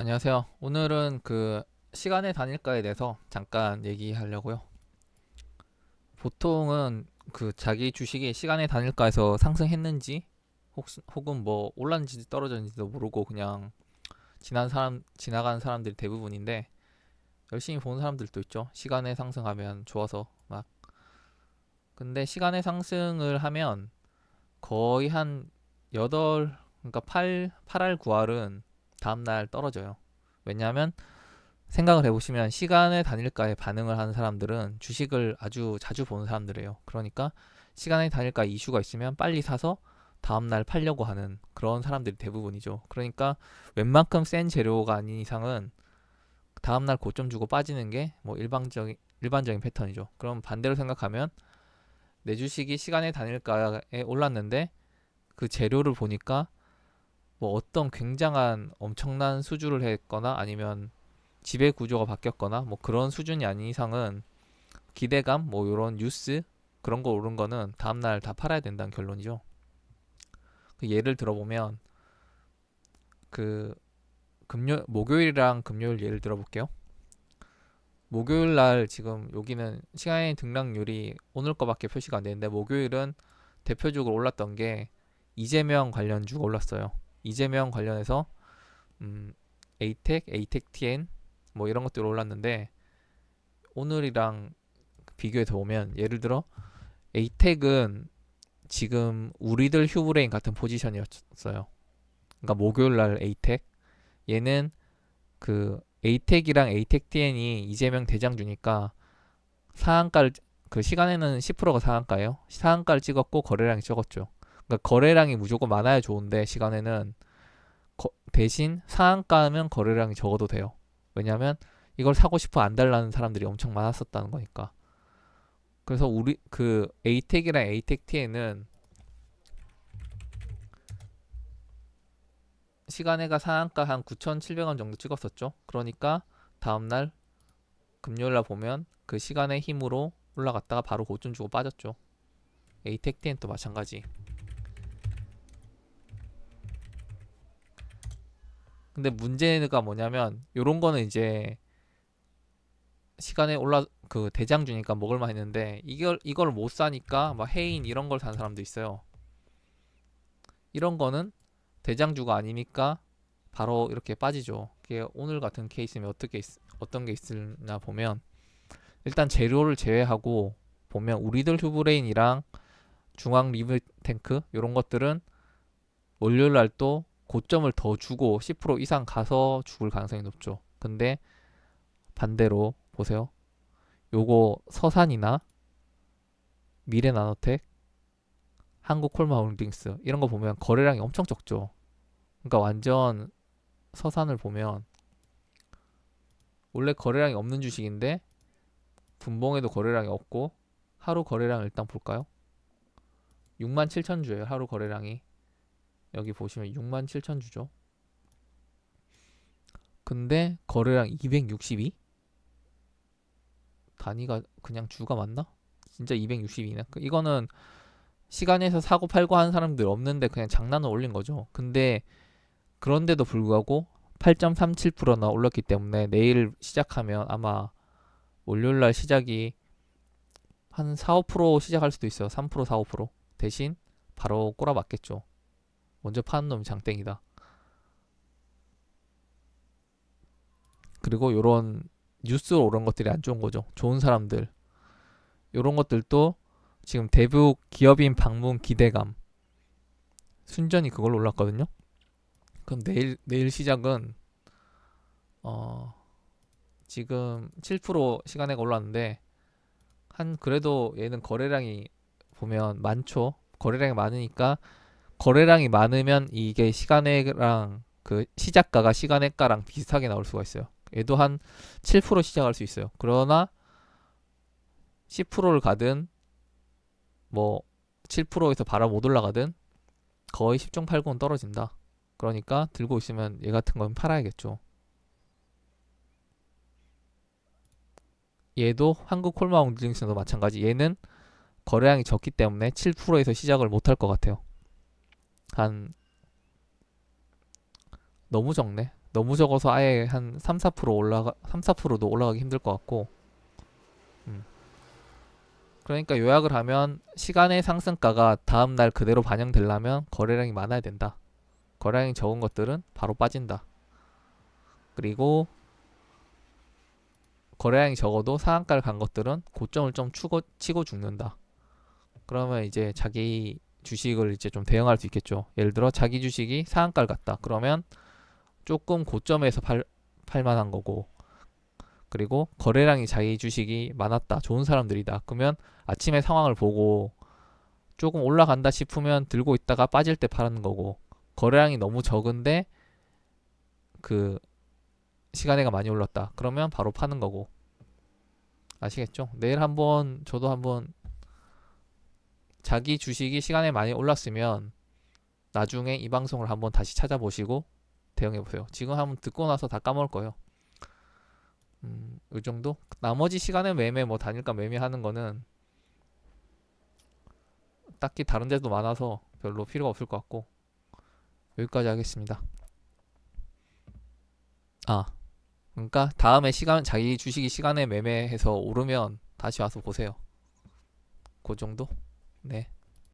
안녕하세요. 오늘은 그 시간의 단일가에 대해서 잠깐 얘기하려고요. 보통은 그 자기 주식이 시간의 단일가에서 상승했는지 혹, 혹은 뭐 올랐는지 떨어졌는지도 모르고 그냥 지난 사람 지나가는 사람들이 대부분인데 열심히 보는 사람들도 있죠. 시간의 상승하면 좋아서 막 근데 시간의 상승을 하면 거의 한 8, 그러니까 8, 8알 9알은 다음날 떨어져요. 왜냐하면 생각을 해보시면 시간의 단일가에 반응을 하는 사람들은 주식을 아주 자주 보는 사람들이에요. 그러니까 시간의 단일가 이슈가 있으면 빨리 사서 다음날 팔려고 하는 그런 사람들이 대부분이죠. 그러니까 웬만큼 센 재료가 아닌 이상은 다음날 고점 주고 빠지는 게 뭐 일반적인 일반적인 패턴이죠. 그럼 반대로 생각하면 내 주식이 시간의 단일가에 올랐는데 그 재료를 보니까 뭐 어떤 굉장한 엄청난 수주를 했거나 아니면 지배 구조가 바뀌었거나 뭐 그런 수준이 아닌 이상은 기대감 뭐 이런 뉴스 그런 거 오른 거는 다음날 다 팔아야 된다는 결론이죠. 그 예를 들어보면 그 금요 목요일이랑 금요일 예를 들어볼게요. 목요일 날 지금 여기는 시간의 등락률이 오늘 거밖에 표시가 안 되는데 목요일은 대표적으로 올랐던 게 이재명 관련주가 올랐어요. 이재명 관련해서 음, 에이텍, 에이텍 TN 뭐 이런 것들이 올랐는데 오늘이랑 비교해서 보면 예를 들어 에이텍은 지금 우리들 휴브레인 같은 포지션이었어요. 그러니까 목요일 날 에이텍 얘는 그 에이텍이랑 에이텍 TN이 이재명 대장 주니까 상한가를 그 시간에는 10%가 상한가예요. 상한가를 찍었고 거래량이 적었죠. 그러니까 거래량이 무조건 많아야 좋은데 시간에는 거- 대신 상한가면 거래량이 적어도 돼요. 왜냐하면 이걸 사고 싶어 안 달라는 사람들이 엄청 많았었다는 거니까. 그래서 우리 그 에이텍이랑 에이텍 T에는 시간에가 상한가 한 9,700원 정도 찍었었죠. 그러니까 다음날 금요일 날 보면 그 시간의 힘으로 올라갔다가 바로 고점 주고 빠졌죠. 에이텍 T는 또 마찬가지. 근데 문제가 뭐냐면 요런 거는 이제 시간에 올라 그 대장주니까 먹을만 했는데 이걸 이걸 못 사니까 막 해인 이런 걸 사는 사람도 있어요. 이런 거는 대장주가 아니니까 바로 이렇게 빠지죠. 그게 오늘 같은 케이스면 어떻게 있, 어떤 게 있을나 보면 일단 재료를 제외하고 보면 우리들 휴브레인이랑 중앙 리브 탱크 이런 것들은 월요일 날 또 고점을 더 주고 10% 이상 가서 죽을 가능성이 높죠. 근데 반대로 보세요. 요거 서산이나 미래 나노텍, 한국 콜마홀딩스 이런 거 보면 거래량이 엄청 적죠. 그러니까 완전 서산을 보면 원래 거래량이 없는 주식인데 분봉에도 거래량이 없고 하루 거래량 일단 볼까요? 6만 7천 주예요. 하루 거래량이 여기 보시면 6만 7천 주죠. 근데 거래량 262? 단위가 그냥 주가 맞나? 진짜 262네. 이거는 시간에서 사고 팔고 하는 사람들 없는데 그냥 장난을 올린 거죠. 근데 그런데도 불구하고 8.37%나 올랐기 때문에 내일 시작하면 아마 월요일 날 시작이 한 4, 5% 시작할 수도 있어요. 3%, 4, 5% 대신 바로 꼬라 맞겠죠. 먼저 파는 놈이 장땡이다. 그리고 요런 뉴스로 오른 것들이 안 좋은 거죠. 좋은 사람들. 요런 것들도 지금 대북 기업인 방문 기대감. 순전히 그걸로 올랐거든요. 그럼 내일 내일 시작은 어 지금 7% 시간에가 올랐는데 한 그래도 얘는 거래량이 보면 많죠. 거래량이 많으니까 거래량이 많으면 이게 시간액랑 그 시작가가 시간액가랑 비슷하게 나올 수가 있어요. 얘도 한 7% 시작할 수 있어요. 그러나 10%를 가든 뭐 7%에서 바로 못 올라가든 거의 10중 8구는 떨어진다. 그러니까 들고 있으면 얘 같은 건 팔아야겠죠. 얘도 한국 콜마 웅딩스도 마찬가지. 얘는 거래량이 적기 때문에 7%에서 시작을 못할 것 같아요. 한 너무 적네. 너무 적어서 아예 한 3, 4% 올라가 3, 4%도 올라가기 힘들 것 같고 음. 그러니까 요약을 하면 시간의 상승가가 다음 날 그대로 반영되려면 거래량이 많아야 된다. 거래량이 적은 것들은 바로 빠진다. 그리고 거래량이 적어도 상한가를 간 것들은 고점을 좀 추고, 치고 죽는다. 그러면 이제 자기 주식을 이제 좀 대응할 수 있겠죠. 예를 들어 자기 주식이 상한가를 갔다. 그러면 조금 고점에서 팔, 팔만한 거고 그리고 거래량이 자기 주식이 많았다. 좋은 사람들이다. 그러면 아침에 상황을 보고 조금 올라간다 싶으면 들고 있다가 빠질 때 파는 거고 거래량이 너무 적은데 그 시간에가 많이 올랐다. 그러면 바로 파는 거고 아시겠죠? 내일 한번 저도 한번 자기 주식이 시간에 많이 올랐으면 나중에 이 방송을 한번 다시 찾아보시고 대응해 보세요. 지금 한번 듣고 나서 다 까먹을 거예요. 음, 이 정도? 나머지 시간에 매매 뭐 단일가 매매하는 거는 딱히 다른 데도 많아서 별로 필요가 없을 것 같고 여기까지 하겠습니다. 아, 그러니까 다음에 시간 자기 주식이 시간에 매매해서 오르면 다시 와서 보세요. 그 정도? 네.